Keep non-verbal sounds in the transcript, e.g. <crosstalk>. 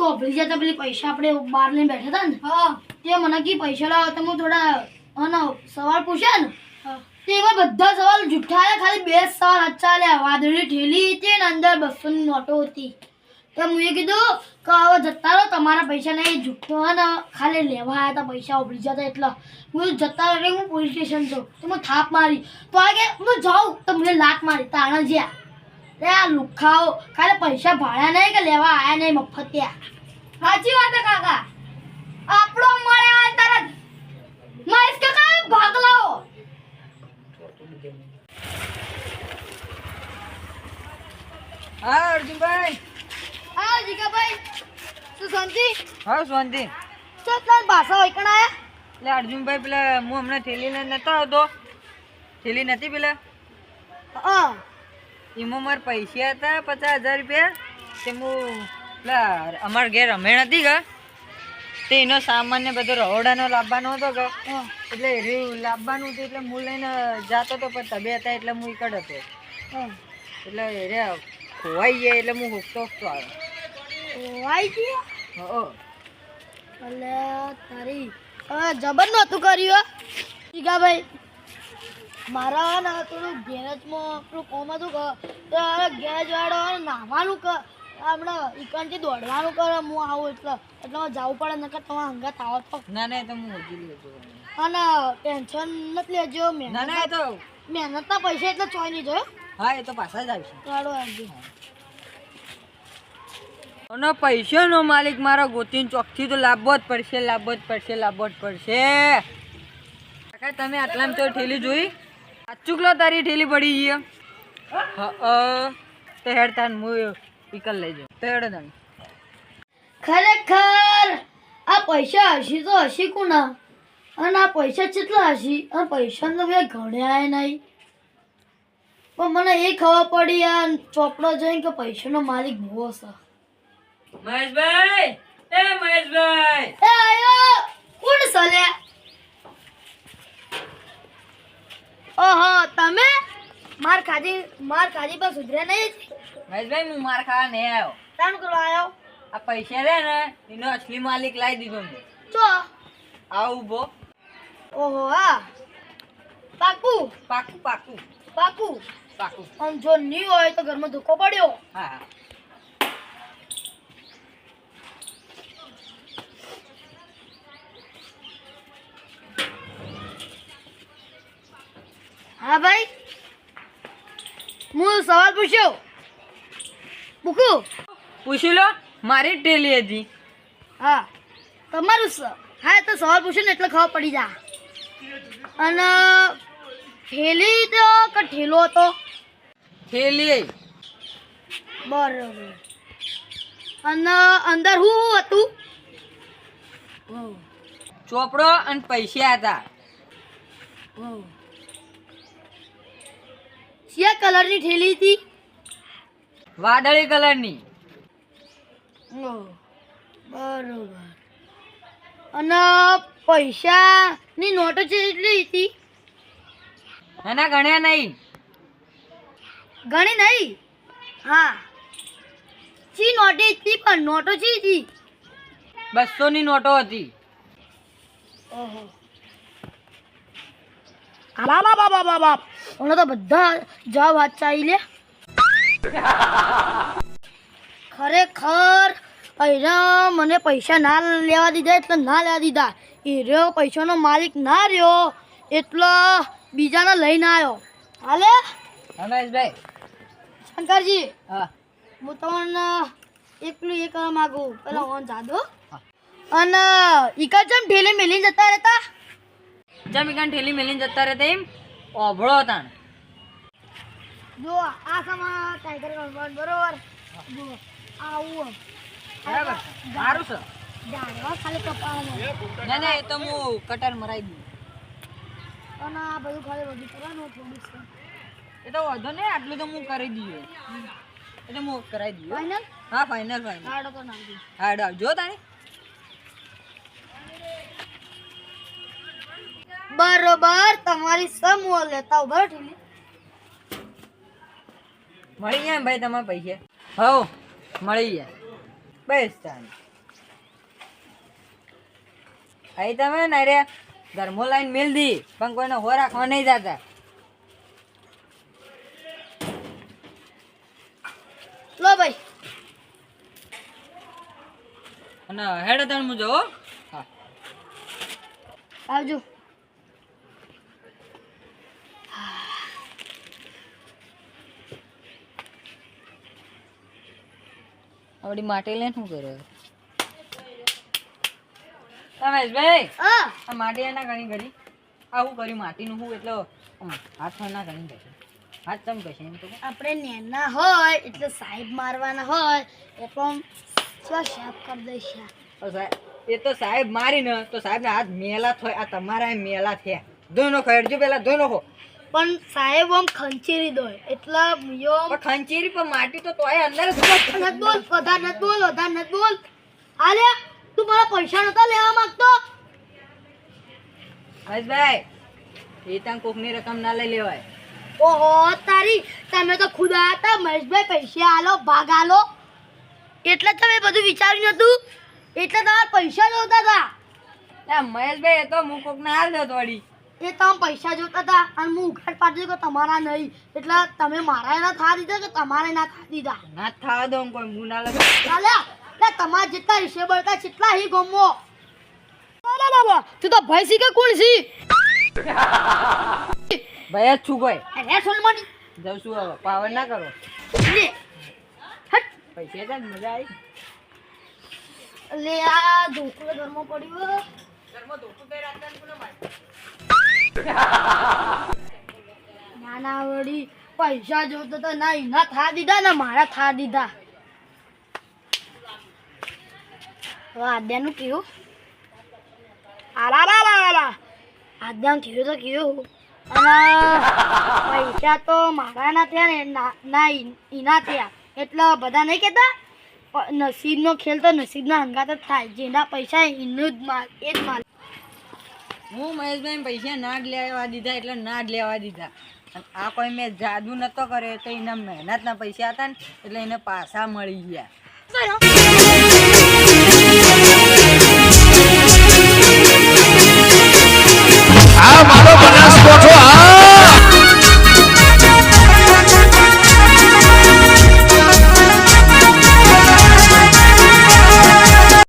તો ભૂલી જતા પેલી પૈસા આપણે બહાર લઈને બેઠા હતા ને? હા. તે મને કી પૈસા લાવો તો હું થોડા અને સવાલ પૂછ્યા ને? તેમાં બધા સવાલ જુઠ્ઠા આવ્યા ખાલી બે સવાલ અચ્છા આવ્યા વાદળી ઠેલી હતી ને અંદર બસો ની નોટો હતી. તો મેં કીધું કે હવે જતા રહો તમારા પૈસા નહીં જુઠ્ઠો ને ખાલી લેવા આવ્યા હતા પૈસા ઉભરી જતા એટલે. હું જતા રહો હું પોલીસ સ્ટેશન જાઉં. તો હું થાપ મારી. તો આ કે હું જાઉં. તો મને લાત મારી તાણા જ્યાં. લે આ લુખાઓ કાલે પૈસા ભાડ્યા નહીં કે લેવા આયા નહીં મફત? સાચી વાત છે કાકા. આપણો મળે આ તરત. મહેશ કાકા ભાગ લાવો હા અર્જુનભાઈ. હા જીગાભાઈ. શું શાંતિ? હા શાંતિ. કેટલા ભાષા હોય કણ આયા એટલે અર્જુનભાઈ પેલા હું હમણાં થેલી લઈને નતો આવતો. થેલી નથી પેલા? હા. એમાં મારા પૈસા હતા પચાસ હજાર રૂપિયા તે હું પેલા અમારા ઘેર રમેણ હતી કે તે એનો સામાન ને બધો રહોડાનો લાવવાનો હતો કે. એટલે રહ્યું લાવવાનું હતું એટલે હું લઈને જતો હતો પણ તબિયત હતા એટલે હું ઈકડ હતો. એટલે રે ખોવાઈ ગયા એટલે હું હુકતો હુકતો આવ્યો. ખોવાઈ ગયો? હો એટલે તારી જબર નહોતું કર્યું. જીગાભાઈ મારા ને થોડું ગેરેજમાં પેલું કોમ હતું કે? તો ગેરેજ વાળો હે ને નાહવાનું કે? આપણે ઈકણથી દોડવાનું કરે હું આવું એટલે એટલે જવું પડે નકર તમારા હંગાત આવો તો. ના ના તો હું હોજી લેતો અને ટેન્શન નથી લેજો ના ના તો મહેનતના પૈસા એટલે ચોઈ નહીં જોયો હા. એ તો પાછા જ આવશે. કાઢો આવજો અને પૈસાનો માલિક મારો ગોતીન ચોકથી તો લાવવો જ પડશે લાવવો જ પડશે લાવવો જ પડશે. કાકા તમે આટલામાં તો ઠેલી જોઈ? અચૂકલો તારી ઢીલી પડી ગઈ તો હેડ તાન હું પીકલ લઈ જાઉં. તો હેડ તાન ખરેખર આ પૈસા હશી તો હશી કોના અને આ પૈસા કેટલા હશી? અને પૈસા તો મેં ગણ્યા નહીં. પણ મને એ ખબર પડી આ ચોપડો જોઈને કે પૈસાનો માલિક ભૂવો છે મહેશભાઈ! એ મહેશભાઈ! એ આયો! કોણ સલે ઓહો તમે માર ખાધી માર ખાધી પણ સુધરે નહીં. મહેશભાઈ હું માર ખાવા નહીં આવ્યો. કામ કરવા આવ્યો? આ પૈસા રે ને એનો અસલી માલિક લાવી દીધો મેં. ચો. આ ઊભો ઓહો હા. પાકું. પાકુ પાકુ. પાકુ. પાકુ. આમ જો નહીં હોય તો ઘરમાં ધોકો પડ્યો. હા હા. હા ભાઈ. હું સવાલ પૂછ્યો મૂકું? પૂછી લો. મારી ટેલી હતી. હા. તમારું હા તો સવાલ પૂછ્યો ને એટલે ખબર પડી જા. અને ઠેલી તો કે ઠેલો હતો? ઠેલી. બરોબર. અને અંદર હું શું હતું? ચોપડો અને પૈસા હતા. શિયા કલરની ઠેલી હતી. વાદળી કલરની. બરોબર. અને પૈસાની નોટો કેટલી હતી. એના ગણ્યા નહીં. ઘણી નહીં? હા. ચી નોટી હતી પણ નોટો ચી હતી? બસો ની નોટો હતી. ઓહો. બાપ. બાપ બાપ ઓને તો બધા જવાબ ચાલી લે. ખરેખર અહીંયા મને પૈસા ના લેવા દીધા એટલે ના લેવા દીધા. એ રહ્યો પૈસાનો માલિક ના રહ્યો એટલે બીજાને લઈને આવ્યો. હાલે? રમેશભાઈ. શંકરજી હા. હું તમને એકલું એ કરવા માંગુ. પેલા ઓન જાદો અને ઈકા જેમ ઢીલી મેલી જતા રહેતા? જમીકાન ઠેલી મેલીને જતા રહે તેમ ઓભળો તાણ. જો આ સમા ટાઈગર કમ્પાઉન્ડ બરોબર? જો આવું બરાબર? સારું છે. જાણવા ખાલી કપાળમાં. ના ના એ તો હું કટર મરાઈ દઉં. અને આ બધું ખાલી બધું કરવાનું થોડું છે. એ તો વાંધો નહીં આટલું તો હું કરી દઈએ. એટલે હું કરાવી દઈએ. ફાઇનલ હા ફાઇનલ ફાઇનલ કાઢો તો નાખી બરોબર તમારી સમૂહ લેતા ઊભા ઠીલી મળી જાય ભાઈ તમારા પૈસા? હો મળી જાય. બસ તાણી અહીં તમે ને રે ધર્મો લાઈન મિલ દી પણ કોઈને હો રાખવા નહીં જતા. લો ભાઈ. અને હેડ તણ મુજો આવજો. આવડી માટી લઈને શું કરે રમેશભાઈ આ માટી એના ઘણી ઘડી. આવું કર્યું માટીનું હું એટલે હાથ ના ઘણી ઘડી હાથ ચમ કશે એમ તો આપણે નેના હોય એટલે સાહેબ મારવાના હોય એ પણ સાફ કરી દઈશું તો સાહેબ એ તો સાહેબ મારી ને તો સાહેબ હાથ મેલા થાય આ તમારા મેલા થયા. ધોઈ નાખો હેડજો પેલા ધોઈ નાખો. પણ સાહેબ આમ ખંચેરી દો એટલે યો ખંચેરી પણ માટી તો તોય અંદર નત બોલ વધાર નત બોલ વધાર નત બોલ. આલે તું મારા પૈસા નતા લેવા માંગતો? હર્ષભાઈ એ ત્યાં કોકની રકમ ના લઈ લેવાય. ઓહો તારી તમે તો ખુદ હતા મહેશભાઈ પૈસા આલો ભાગ આલો. એટલે તમે બધું વિચાર્યું નતું? એટલે તમારે પૈસા જોતા હતા મહેશભાઈ એ તો હું કોકને હાલ દો વળી એ તમે પૈસા જોતા હતા અને હું ઉઘાડ પાડી કે તમારા નહીં. એટલે તમે મારા ના થા દીધા કે તમારે ના થા દીધા? ના થવા દો કોઈ હું ના ચાલે એટલે તમારા જેટલા હિસ્સે બળતા જેટલા હી ગમો. બાબા બાબા તું તો ભાઈ સી કે કોણ સી ભાઈ જ છું ભાઈ અરે સોલમણી જઉં છું હવે પાવર ના કરો. લે હટ. પૈસા જ મજા આવી. લે આ ધોકડો ઘરમાં પડ્યો ના <laughs> ના વળી પૈસા જોતો તો ના, એના થા દીધા ને મારા થા દીધા. આદ્યાનું લા લા આદ્યાનું થયું તો અને પૈસા તો મારા ના થયા ને, ના એના થયા. એટલે બધા નહીં કહેતા? નસીબનો ખેલ તો નસીબના હંગાત જ થાય. જેના પૈસા એનું જ માલ, એ જ માલ. હું મહેશભાઈ પૈસા ના લેવા દીધા એટલે ના લેવા દીધા. આ કોઈ મેં જાદુ નતો કર્યો તો એના મહેનતના પૈસા હતા ને એટલે એને પાછા મળી ગયા.